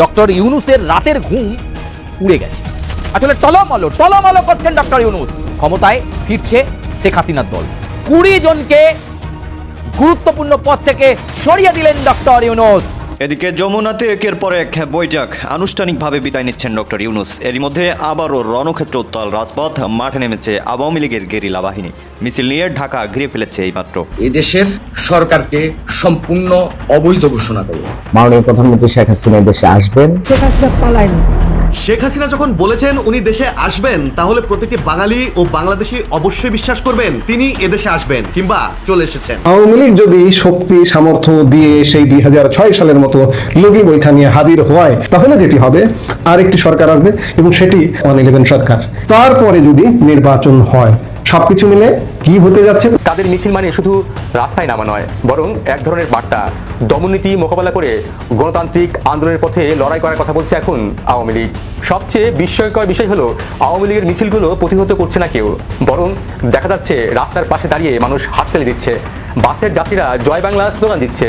Doctor ইউনুসের রাতের ঘুম উড়ে গেছে। আসলে টলমলো টলমলো করছেন ডক্টর ইউনুস। ক্ষমতায় ফিরছে শেখ হাসিনার দল। কুড়ি জনকে গুরুত্বপূর্ণ পদ থেকে সরিয়ে দিলেন ডক্টর ইউনুস। এদিকে যমুনাতে একের পর এক বৈঠক আনুষ্ঠানিকভাবে বিদায় নিচ্ছেন ডক্টর ইউনুস। এরই মধ্যে আবারও রণক্ষেত্র উত্তাল রাজপথ মাঠে নেমেছে আওয়ামী লীগের গেরিলা বাহিনী। মিছিল নিয়ে ঢাকা ঘিরে ফেলেছে এইমাত্র। এদেশের সরকারকে সম্পূর্ণ অবৈধ ঘোষণা করবে মাননীয় প্রধানমন্ত্রী শেখ হাসিনা দেশে আসবেন। শেখ হাসিনা যখন বলেছেন উনি দেশে আসবেন, তাহলে প্রতিটি বাঙালি ও বাংলাদেশি অবশ্যই বিশ্বাস করবেন, তিনি এদেশে আসবেন কিংবা চলে এসেছেন। আওয়ামী লীগ যদি শক্তি, সামর্থ্য দিয়ে সেই দুই হাজার ছয় সালের মতো লগি বৈঠা নিয়ে হাজির হয়, তাহলে যেটি হবে, আরেকটি সরকার আসবে এবং সেটি ওয়ান ইলেভেন সরকার। তারপরে যদি নির্বাচন হয় সবকিছু মিলে কি হতে যাচ্ছে? তাদের মিছিল মানে শুধু রাস্তায় নামা নয়, বরং এক ধরনের বার্তা। দমননীতি মোকাবেলা করে গণতান্ত্রিক আন্দোলনের পথে লড়াই করার কথা বলছে এখন আওয়ামী লীগ। সবচেয়ে বিস্ময়কর বিষয় হলো, আওয়ামী লীগের মিছিলগুলো প্রতিহত করছে না কেউ, বরং দেখা যাচ্ছে রাস্তার পাশে দাঁড়িয়ে মানুষ হাততালি দিচ্ছে। বাসের যাত্রীরা জয় বাংলা স্লোগান দিচ্ছে।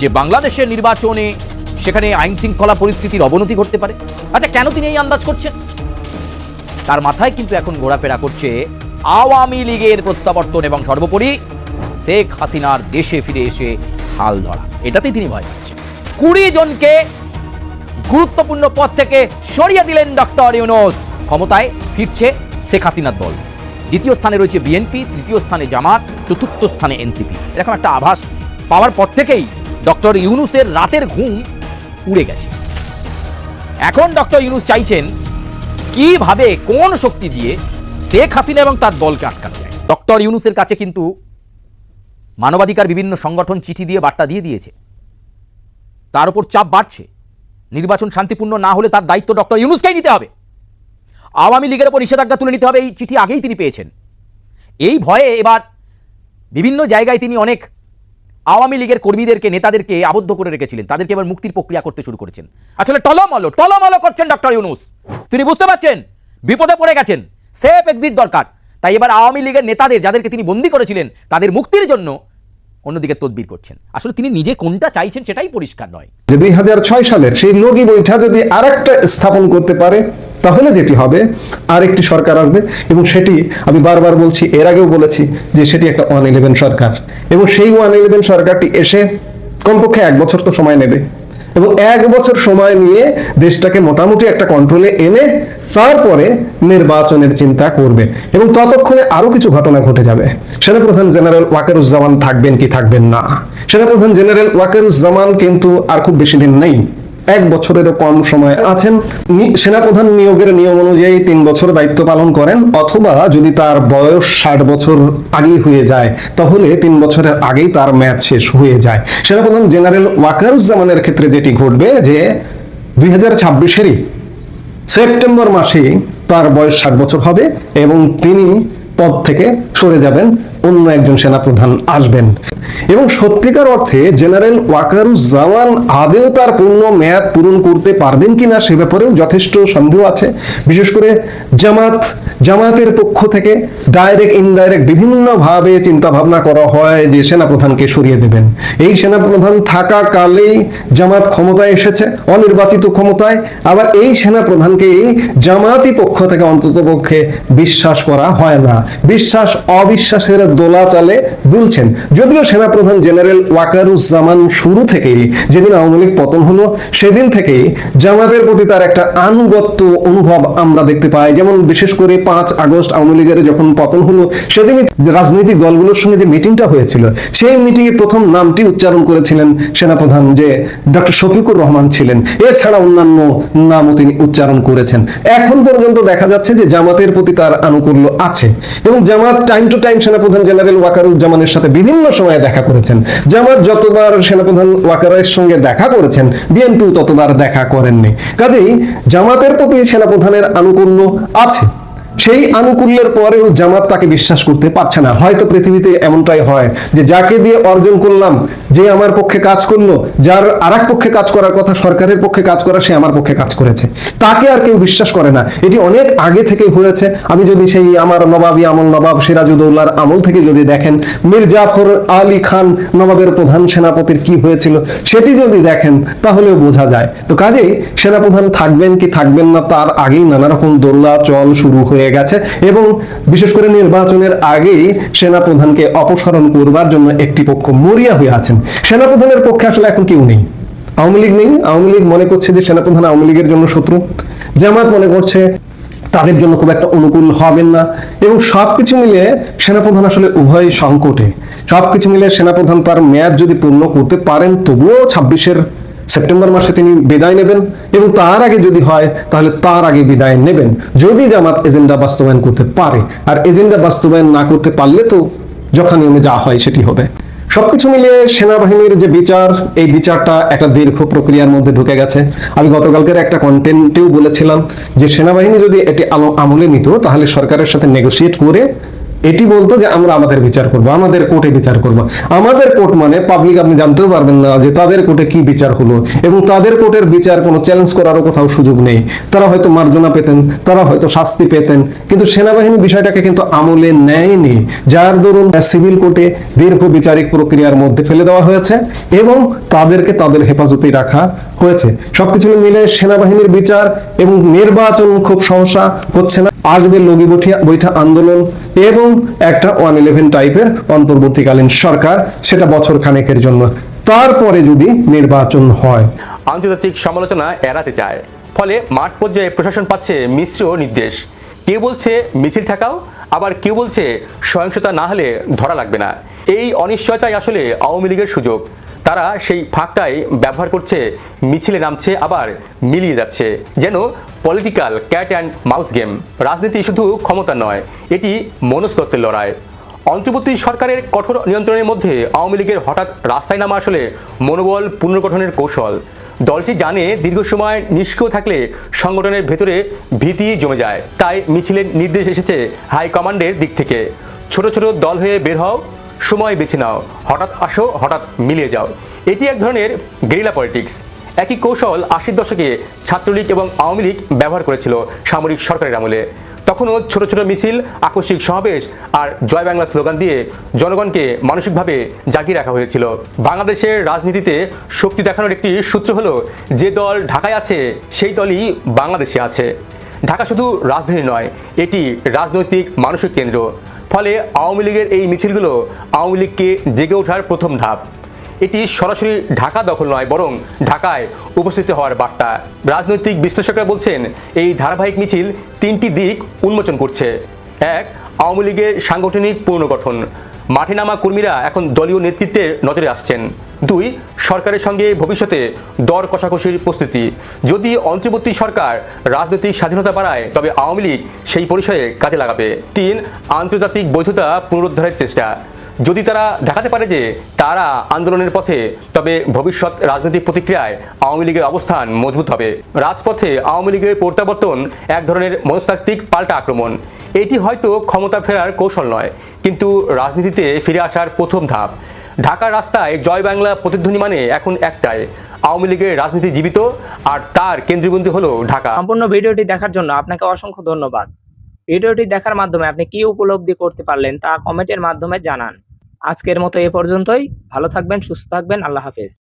যে বাংলাদেশের নির্বাচনে সেখানে আইন শৃঙ্খলা পরিস্থিতির অবনতি ঘটতে পারে। আচ্ছা কেন তিনি এই আন্দাজ করছেন? তার মাথায় কিন্তু এখন ঘোরাফেরা করছে আওয়ামী লীগের প্রত্যাবর্তন এবং সর্বোপরি শেখ হাসিনার দেশে ফিরে এসে হাল ধরা। এটাতেই তিনি ভয় পাচ্ছেন। কুড়ি জনকে গুরুত্বপূর্ণ পদ থেকে সরিয়ে দিলেন ডক্টর ইউনুস। ক্ষমতায় ফিরছে শেখ হাসিনার দল। দ্বিতীয় স্থানে রয়েছে বিএনপি, তৃতীয় স্থানে জামাত, চতুর্থ স্থানে এনসিপি। এরকম একটা আভাস পাওয়ার পর থেকেই ডক্টর ইউনুসের রাতের ঘুম উড়ে গেছে। এখন ডক্টর ইউনুস চাইছেন কীভাবে, কোন শক্তি দিয়ে শেখ হাসিনা এবং তার দলকে আটকানো যায়। ডক্টর ইউনুসের কাছে কিন্তু মানবাধিকার বিভিন্ন সংগঠন চিঠি দিয়ে বার্তা দিয়ে দিয়েছে। তার উপর চাপ বাড়ছে। নির্বাচন শান্তিপূর্ণ না হলে তার দায়িত্ব ডক্টর ইউনুসকেই নিতে হবে। আওয়ামী লীগের উপর নিষেধাজ্ঞা তুলে নিতে হবে, এই চিঠি আগেই তিনি পেয়েছেন। এই ভয়ে এবার বিভিন্ন জায়গায় তিনি অনেক আওয়ামী লীগের কর্মীদেরকে, নেতাদেরকে আবদ্ধ করে রেখেছিলেন। তাদেরকে এবার মুক্তির প্রক্রিয়া করতে শুরু করেছেন। আসলে টলমলো টলমলো করছেন ডক্টর ইউনুস। তিনি বুঝতে পারছেন, বিপদে পড়ে গেছেন। সেফ এক্সিট দরকার। তাই এবার আওয়ামী লীগের নেতাদের যাদেরকে তিনি বন্দী করেছিলেন, তাদের মুক্তির জন্য অন্যদিকে তদবির করছেন। আসলে তিনি নিজে কোনটা চাইছেন সেটাই পরিষ্কার নয়। দুই সালের সেই লগি বৈঠা যদি আরেকটা স্থাপন করতে পারে তাহলে যেটি হবে, আরেকটি সরকার আসবে এবং সেটি আমি বারবার বলছি, এর আগেও বলেছি যে সেটি একটা ওয়ান ইলেভেন সরকার এবং সেই ওয়ান ইলেভেন সরকারটি এসে কমপক্ষে এক বছর তো সময় নেবে এবং এক বছর সময় নিয়ে দেশটাকে মোটামুটি একটা কন্ট্রোলে এনে তারপরে নির্বাচনের চিন্তা করবে এবং ততক্ষণে আরও কিছু ঘটনা ঘটে যাবে। সেনাপ্রধান জেনারেল ওয়াকারুজ্জামান থাকবেন কি থাকবেন না। সেনাপ্রধান জেনারেল ওয়াকারুজ্জামান কিন্তু আর খুব বেশি দিন নেই। এক বছরেরও কম সময় আছেন। সেনাপ্রধান নিয়োগের নিয়ম অনুযায়ী তিন বছর দায়িত্ব পালন করেন, অথবা যদি তার বয়স ষাট বছর আগেই হয়ে যায়, তাহলে তিন বছরের আগেই তার ম্যাচ শেষ হয়ে যায়। সেনাপ্রধান জেনারেল ওয়াকারুজ্জামানের ক্ষেত্রে যেটি ঘটবে যে দুই হাজার ছাব্বিশেরই সেপ্টেম্বর মাসেই তার বয়স ষাট বছর হবে এবং তিনি পদ থেকে সরে যাবেন, অন্য একজন সেনাপ্রধান আসবেন। এবং সত্যিকার অর্থে জেনারেল ওয়াকারুজ্জামান আদেও তার পূর্ণ মেয়াদ পূরণ করতে পারবেন কিনা সে ব্যাপারেও যথেষ্ট সন্দেহ আছে। বিশেষ করে জামাত জামাতের পক্ষ থেকে ডাইরেক্ট ইনডাইরেক্ট বিভিন্নভাবে চিন্তা ভাবনা করা হয় যে সেনাপ্রধানকে সরিয়ে দেবেন। এই সেনাপ্রধান থাকাকালেই জামাত ক্ষমতায় এসেছে, অনির্বাচিত ক্ষমতায়। আবার এই সেনাপ্রধানকে জামাতি পক্ষ থেকে অন্ততপক্ষে বিশ্বাস করা হয় না। বিশ্বাস অবিশ্বাসের দোলা চালে দুলছেন। যদিও সেনাপ্রধান জেনারেল ওয়াকারুজ্জামান শুরু থেকেই যেদিন আওয়ামী লীগ পতন হলো, সেদিন থেকেই জামাতের প্রতি তার একটা আনুগত্য অনুভব আমরা দেখতে পাই। যেমন বিশেষ করে পাঁচ আগস্ট আওয়ামী লীগের যখন পতন হলো, সেদিনই রাজনৈতিক দলগুলোর সঙ্গে যে মিটিংটা হয়েছিল, সেই মিটিংয়ে প্রথম নামটি উচ্চারণ করেছিলেন সেনাপ্রধান যে ডক্টর শফিকুর রহমান ছিলেন। এছাড়া অন্যান্য নামও তিনি উচ্চারণ করেছেন। এখন পর্যন্ত দেখা যাচ্ছে যে জামাতের প্রতি তার আনুকূল্য আছে এবং জামাত টাইম টু টাইম সেনাপ্রধান জেনারেল ওয়াকারুজ্জামানের সাথে বিভিন্ন সময়ে দেখা করেছেন। জামাত যতবার সেনাপ্রধান ওয়াকারের সঙ্গে দেখা করেছেন, বিএনপিও ততবার দেখা করেননি। কাজেই জামাতের প্রতি সেনাপ্রধানের আনুকূল্য আছে। সেই আনুকূল্যের পরেও জামাত তাকে বিশ্বাস করতে পারছে না। হয়তো পৃথিবীতে এমনটাই হয় যে যাকে দিয়ে অর্জন করলাম, যে আমার পক্ষে কাজ করল, যার আর পক্ষে কাজ করার কথা সরকারের পক্ষে কাজ করা, সে আমার পক্ষে কাজ করেছে। তাকে আর কেউ বিশ্বাস করে না। এটি অনেক আগে থেকেই হয়েছে। আমি যদি সেই আমার নবাবী আমল নবাব সিরাজউদ্দৌলার আমল থেকে যদি দেখেন মীর জাফর আলী খান নবাবের প্রধান সেনাপতির কি হয়েছিল সেটি যদি দেখেন, তাহলেও বোঝা যায়। তো কাজেই সেনাপ্রধান থাকবেন কি থাকবেন না, তার আগেই নানা রকম দোল্লা চল শুরু হয়ে গেছে এবং বিশেষ করে নির্বাচনের আগেই সেনাপ্রধানকে অপসারণ করবার জন্য একটি পক্ষ মরিয়া হয়ে আছেন। সেনাপ্রধানের পক্ষে আসলে এখন কেউ নেই। আওয়ামী লীগ নেই। আওয়ামী লীগ মনে করছে যে সেনাপ্রধান আওয়ামী লীগের জন্য শত্রু। জামাত মনে করছে তাদের জন্য খুব একটা অনুকূল হবেন না। এবং সবকিছু মিলে সেনাপ্রধান আসলে উভয় সংকটে। সবকিছু মিলে সেনাপ্রধান তার মেয়াদ যদি পূর্ণ করতে পারেন, তবুও ছাব্বিশের সেপ্টেম্বর মাসে তিনি বিদায় নেবেন এবং তার আগে যদি হয়, তাহলে তার আগে বিদায় নেবেন। যদি জামাত এজেন্ডা বাস্তবায়ন করতে পারে, আর এজেন্ডা বাস্তবায়ন না করতে পারলে তো যথা নিয়মে যা হয় সেটি হবে। সবকিছু মিলিয়ে সেনাবাহিনীর যে বিচার, এই বিচারটা একটা দীর্ঘ প্রক্রিয়ার মধ্যে ঢুকে গেছে। আমি গতকালকের একটা কন্টেন্টেও বলেছিলাম যে, সেনাবাহিনী যদি এটি আমলে নিত, তাহলে সরকারের সাথে নেগোসিয়েট করে এটি বলতো যে আমরা আমাদের বিচার করব, আমাদের কোর্টে বিচার করব। আমাদের কোর্ট মানে পাবলিক আপনি জানতেও পারবেন না যে তাদের কোর্টে কি বিচার হলো এবং তাদের কোর্টের বিচার কোনো চ্যালেঞ্জ করারও কোথাও সুযোগ নেই। তারা হয়তো মার্জনা পেতেন, তারা হয়তো শাস্তি পেতেন, কিন্তু সেনাবাহিনী বিষয়টাকে কিন্তু আমলে নেয়নি। যার দরুন সিভিল কোর্টে দীর্ঘ বিচারিক প্রক্রিয়ার মধ্যে ফেলে দেওয়া হয়েছে এবং তাদেরকে তাদের হেফাজতে রাখা হয়েছে। সবকিছু মিলে সেনাবাহিনীর বিচার এবং নির্বাচন খুব সহসা হচ্ছে না। আসবে লগি বৈঠা আন্দোলন এবং একটা ওয়ান ইলেভেন টাইপের অন্তর্বর্তীকালীন সরকার, সেটা বছর খানেকের জন্য। তারপরে যদি নির্বাচন হয়। আন্তর্জাতিক সমালোচনা এড়াতে চায়। ফলে মাঠ পর্যায়ে প্রশাসন পাচ্ছে মিশ্র নির্দেশ। কেউ বলছে মিছিল ঠেকাও, আবার কেউ বলছে সহিংসতা না হলে ধরা লাগবে না। এই অনিশ্চয়তাই আসলে আওয়ামী লীগের সুযোগ। তারা সেই ফাঁকটাই ব্যবহার করছে, মিছিলে নামছে, আবার মিলিয়ে যাচ্ছে। যেন political cat and mouse game রাজনীতি শুধু ক্ষমতা নয়, এটি মনস্তত্ত্বের লড়াই। অন্তর্বর্তী সরকারের কঠোর নিয়ন্ত্রণের মধ্যে আওয়ামী লীগের হঠাৎ রাস্তায় নামা আসলে মনোবল পুনর্গঠনের কৌশল। দলটি জানে দীর্ঘ সময় নিষ্ক্রিয় থাকলে সংগঠনের ভেতরে ভীতি জমে যায়। তাই মিছিলের নির্দেশ এসেছে হাইকমান্ডের দিক থেকে। ছোট ছোট দল হয়ে বের হও সময় বেছে নাও। হঠাৎ আসো, হঠাৎ মিলিয়ে যাও। এটি এক ধরনের গেরিলা পলিটিক্স। একই কৌশল আশির দশকে ছাত্রলীগ এবং আওয়ামী লীগ ব্যবহার করেছিল সামরিক সরকারের আমলে। তখনও ছোট ছোট মিছিল, আকস্মিক সমাবেশ আর জয় বাংলা স্লোগান দিয়ে জনগণকে মানসিকভাবে জাগিয়ে রাখা হয়েছিল। বাংলাদেশের রাজনীতিতে শক্তি দেখানোর একটি সূত্র হলো, যে দল ঢাকায় আছে, সেই দলই বাংলাদেশে আছে। ঢাকা শুধু রাজধানী নয়, এটি রাজনৈতিক, মানসিক কেন্দ্র। ফলে আওয়ামী লীগের এই মিছিলগুলো আওয়ামী লীগকে জেগে ওঠার প্রথম ধাপ। এটি সরাসরি ঢাকা দখল নয়, বরং ঢাকায় উপস্থিত হওয়ার বার্তা। রাজনৈতিক বিশ্লেষকরা বলছেন, এই ধারাবাহিক মিছিল তিনটি দিক উন্মোচন করছে। এক, আওয়ামী লীগের সাংগঠনিক পুনর্গঠন। মাঠে নামা কর্মীরা এখন দলীয় নেতৃত্বের নজরে আসছেন। দুই, সরকারের সঙ্গে ভবিষ্যতে দর কষাকষির প্রস্তুতি। যদি অন্তর্বর্তী সরকার রাজনৈতিক স্বাধীনতা বাড়ায়, তবে আওয়ামী লীগ সেই পরিসরে কাজে লাগাবে। তিন, আন্তর্জাতিক বৈধতা পুনরুদ্ধারের চেষ্টা। যদি তারা দেখাতে পারে যে তারা আন্দোলনের পথে, তবে ভবিষ্যৎ রাজনৈতিক প্রতিক্রিয়ায় আওয়ামী লীগের অবস্থান মজবুত হবে। রাজপথে আওয়ামী লীগের প্রত্যাবর্তন এক ধরনের মনস্তাত্ত্বিক পাল্টা আক্রমণ। এটি হয়তো ক্ষমতা ফেরার কৌশল নয়, কিন্তু রাজনীতিতে ফিরে আসার প্রথম ধাপ। ঢাকার রাস্তায় জয় বাংলা প্রতিধ্বনি মানে এখন একটাই। আওয়ামী লীগের রাজনীতি জীবিত, আর তার কেন্দ্রবিন্দু হলো ঢাকা। সম্পূর্ণ ভিডিওটি দেখার জন্য আপনাকে অসংখ্য ধন্যবাদ। ভিডিওটি দেখার মাধ্যমে আপনি কি উপলব্ধি করতে পারলেন তা কমেন্টের মাধ্যমে জানান। আজকের মতো এ পর্যন্তই। ভালো থাকবেন, সুস্থ থাকবেন। আল্লাহ হাফেজ।